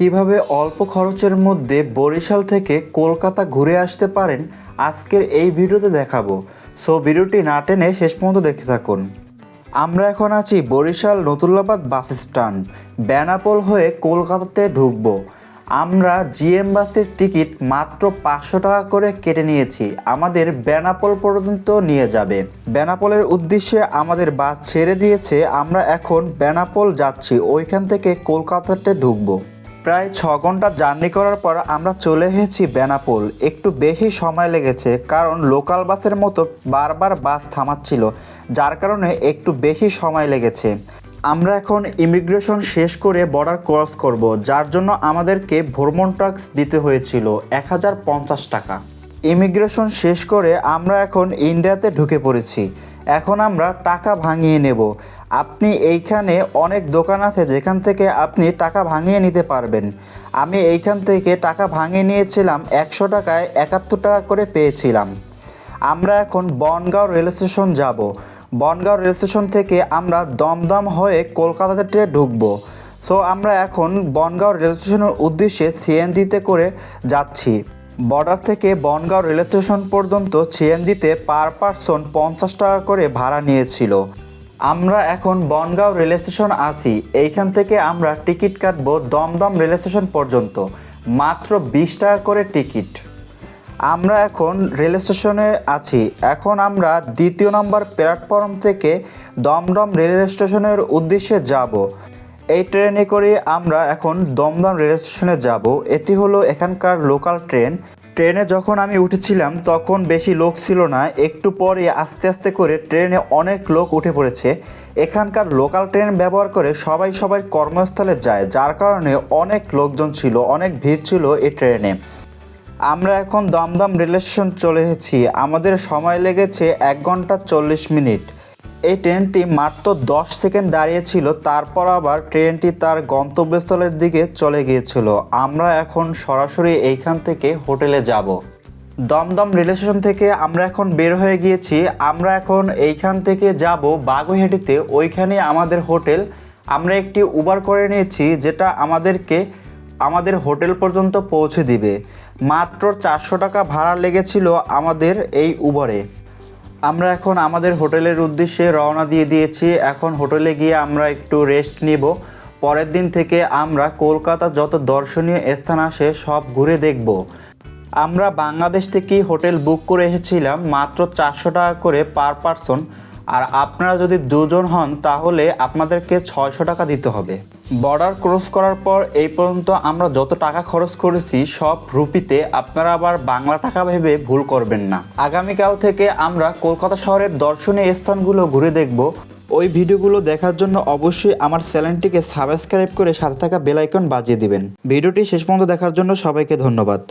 কীভাবে অল্প খরচের মধ্যে বরিশাল থেকে কলকাতা ঘুরে আসতে পারেন, আজকের এই ভিডিওতে দেখাবো। সো, ভিডিওটি না টেনে শেষ পর্যন্ত দেখতে থাকুন। আমরা এখন আছি বরিশাল নতুল্লাবাদ বাস স্ট্যান্ড, বেনাপোল হয়ে কলকাতাতে ঢুকবো। আমরা জিএম বাসের টিকিট মাত্র পাঁচশো টাকা করে কেটে নিয়েছি। আমাদের বেনাপোল পর্যন্ত নিয়ে যাবে। বেনাপোলের উদ্দেশ্যে আমাদের বাস ছেড়ে দিয়েছে। আমরা এখন বেনাপোল যাচ্ছি। ওইখান থেকে কলকাতাতে ঢুকবো। প্রায় ছ ঘণ্টা জার্নি করার পর আমরা চলে এসেছি বেনাপোল। একটু বেশি সময় লেগেছে, কারণ লোকাল বাসের মতো বারবার বাস থামাচ্ছিল, যার কারণে একটু বেশি সময় লেগেছে। আমরা এখন ইমিগ্রেশন শেষ করে বর্ডার ক্রস করব, যার জন্য আমাদেরকে ভ্রমণ ট্যাক্স দিতে হয়েছিল, এক হাজার পঞ্চাশ টাকা। ইমিগ্রেশন শেষ করে আমরা এখন ইন্ডিয়াতে ঢুকে পড়েছি। এখন আমরা টাকা ভাঙিয়ে নেব। আপনি এইখানে অনেক দোকান আছে যেখান থেকে আপনি টাকা ভাঙিয়ে নিতে পারবেন। আমি এইখান থেকে টাকা ভাঙিয়ে নিয়েছিলাম একশো টাকায় একাত্তর টাকা করে পেয়েছিলাম। আমরা এখন বনগাঁও রেল স্টেশন যাব। বনগাঁও রেল স্টেশন থেকে আমরা দমদম হয়ে কলকাতাতে ঢুকবো। সো আমরা এখন বনগাঁও রেল স্টেশনের উদ্দেশ্যে সিএনজিতে করে যাচ্ছি। বর্ডার থেকে বনগাঁও রেল স্টেশন পর্যন্ত সিএনজিতে পার পারসন পঞ্চাশ টাকা করে ভাড়া নিয়েছিল। আমরা এখন বনগাঁও রেল স্টেশন আছি। এইখান থেকে আমরা টিকিট কাটবো দমদম রেল স্টেশন পর্যন্ত। মাত্র বিশ টাকা করে টিকিট। আমরা এখন রেল স্টেশনে আছি। এখন আমরা দ্বিতীয় নম্বর প্ল্যাটফর্ম থেকে দমদম রেল স্টেশনের উদ্দেশ্যে যাব। এই ট্রেনে করে আমরা এখন দমদম রেল স্টেশনে যাব। এটি হলো এখানকার লোকাল ট্রেন ট্রেনে যখন আমি উঠেছিলাম, তখন বেশি লোক ছিল না। একটু পরে আস্তে আস্তে করে ট্রেনে অনেক লোক উঠে পড়েছে। এখানকার লোকাল ট্রেন ব্যবহার করে সবাই সবাই কর্মস্থলে যায়, যার কারণে অনেক লোকজন ছিল, অনেক ভিড় ছিল এই ট্রেনে। আমরা এখন দমদম রেল স্টেশন চলে এসেছি। আমাদের সময় লেগেছে এক ঘণ্টা চল্লিশ মিনিট। এই ট্রেনটি মাত্র দশ সেকেন্ড দাঁড়িয়েছিল, তারপর আবার ট্রেনটি তার গন্তব্যস্থলের দিকে চলে গিয়েছিল। আমরা এখন সরাসরি এইখান থেকে হোটেলে যাব। দমদম রেল স্টেশন থেকে আমরা এখন বের হয়ে গিয়েছি। আমরা এখন এইখান থেকে যাব বাগুইহাটিতে। ওইখানে আমাদের হোটেল। আমরা একটি উবার করে নিয়েছি, যেটা আমাদেরকে আমাদের হোটেল পর্যন্ত পৌঁছে দিবে। মাত্র চারশো টাকা ভাড়া লেগেছিল আমাদের এই উবারে আমরা এখন আমাদের হোটেলের উদ্দেশ্যে রওনা দিয়ে দিয়েছি। এখন হোটেলে গিয়ে আমরা একটু রেস্ট নিব। পরের দিন থেকে আমরা কলকাতা যত দর্শনীয় স্থান আসে সব ঘুরে দেখব। আমরা বাংলাদেশ থেকেই হোটেল বুক করে এসেছিলাম মাত্র চারশো টাকা করে পার পারসন। আর আপনারা যদি দুজন হন তাহলে আপনাদেরকে ছয়শো টাকা দিতে হবে। বর্ডার ক্রস করার পর এই পর্যন্ত আমরা যত টাকা খরচ করেছি, সব রুপিতে আপনারা আবার বাংলা টাকা ভেবে ভুল করবেন না। আগামীকাল থেকে আমরা কলকাতা শহরের দর্শনীয় স্থানগুলো ঘুরে দেখব। ওই ভিডিওগুলো দেখার জন্য অবশ্যই আমার চ্যানেলটিকে সাবস্ক্রাইব করে সাথে থাকা বেলাইকন বাজিয়ে দিবেন। ভিডিওটি শেষ পর্যন্ত দেখার জন্য সবাইকে ধন্যবাদ।